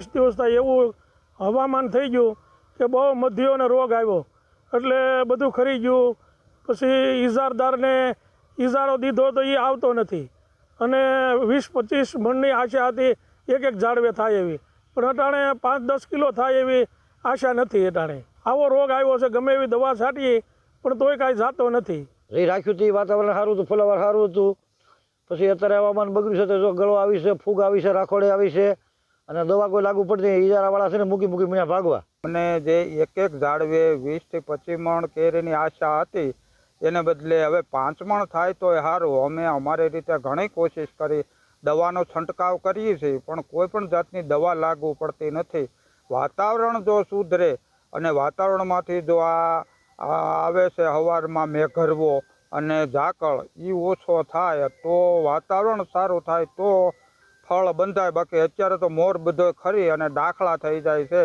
વીસ દિવસ થાય એવું હવામાન થઈ ગયું કે બહુ મધ્યોને રોગ આવ્યો. એટલે બધું ખરી ગયું. પછી ઇજારદારને ઈજારો દીધો તો એ આવતો નથી. અને વીસ પચીસ મણની આશા હતી એક એક ઝાડવે થાય એવી. પણ અટાણે પાંચ દસ કિલો થાય એવી આશા નથી અટાણે. આવો રોગ આવ્યો છે, ગમે એવી દવા છાંટીએ, પણ તોય કાંઈ જાતો નથી. એ રાખ્યું હતું વાતાવરણ સારું હતું, ફુલાવર સારું હતું. પછી અત્યારે હવામાન બગડ્યું છે, તો જો ગળો આવી છે, ફૂગ આવી છે, રાખોડે આવી છે. અને દવા કોઈ લાગુ પડતી ઈજારાવાળા છે ને મૂકી મૂકી મને ભાગવા. અને જે એક એક ઝાડવે વીસથી પચીસ મણ કેરીની આશા હતી, એને બદલે હવે પાંચ મણ થાય તો સારું અમે અમારી રીતે ઘણી કોશિશ કરી દવાનો છંટકાવ કરીએ છીએ, પણ કોઈ પણ જાતની દવા લાગુ પડતી નથી. વાતાવરણ જો સુધરે અને વાતાવરણમાંથી જો આ આવે છે હવારમાં મેઘરવો અને ઝાકળ એ ઓછો થાય તો વાતાવરણ સારું થાય તો ફળ બંધાય બાકી અત્યારે તો મોર બધો ખરી અને દાખલા થઈ જાય છે.